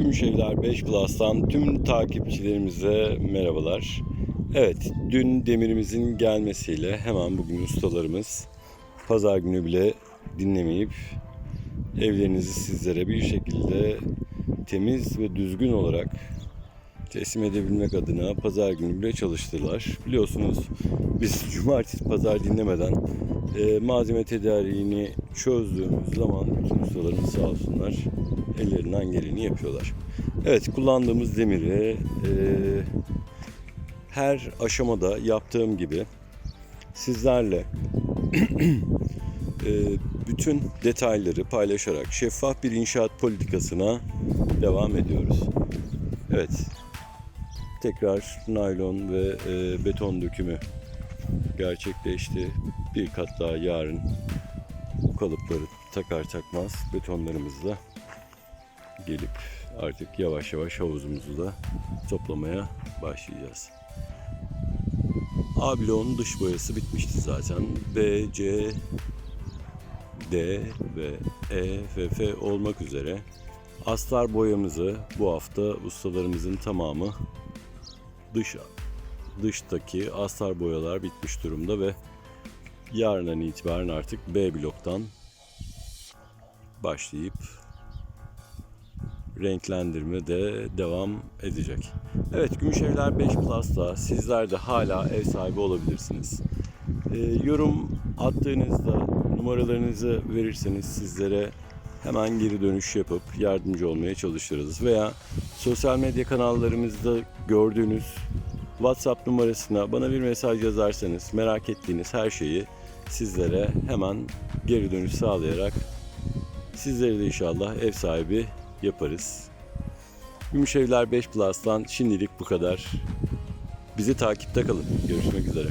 Gümüşevler 5 Plus'tan tüm takipçilerimize merhabalar. Evet, dün demirimizin gelmesiyle hemen bugün ustalarımız pazar günü bile dinlemeyip evlerinizi sizlere bir şekilde temiz ve düzgün olarak teslim edebilmek adına pazar günü bile çalıştılar. Biliyorsunuz biz cumartesi pazar dinlemeden e, malzeme tedariğini çözdüğümüz zaman bütün ustalarımız sağ olsunlar ellerinden geleni yapıyorlar. Evet kullandığımız demiri e, her aşamada yaptığım gibi sizlerle e, bütün detayları paylaşarak şeffaf bir inşaat politikasına devam ediyoruz. Evet tekrar naylon ve e, beton dökümü gerçekleşti. Bir kat daha yarın bu kalıpları takar takmaz betonlarımızla gelip artık yavaş yavaş havuzumuzu da toplamaya başlayacağız. A dış boyası bitmişti zaten. B, C, D ve E ve F olmak üzere astar boyamızı bu hafta ustalarımızın tamamı dış dıştaki astar boyalar bitmiş durumda ve yarından itibaren artık B bloktan başlayıp renklendirme de devam edecek. Evet Gümüşevler 5 Plus'ta sizler de hala ev sahibi olabilirsiniz. Ee, yorum attığınızda numaralarınızı verirseniz sizlere hemen geri dönüş yapıp yardımcı olmaya çalışırız. Veya sosyal medya kanallarımızda gördüğünüz WhatsApp numarasına bana bir mesaj yazarsanız merak ettiğiniz her şeyi sizlere hemen geri dönüş sağlayarak sizleri de inşallah ev sahibi yaparız. Gümüşevler 5 Plus'tan şimdilik bu kadar. Bizi takipte kalın. Görüşmek üzere.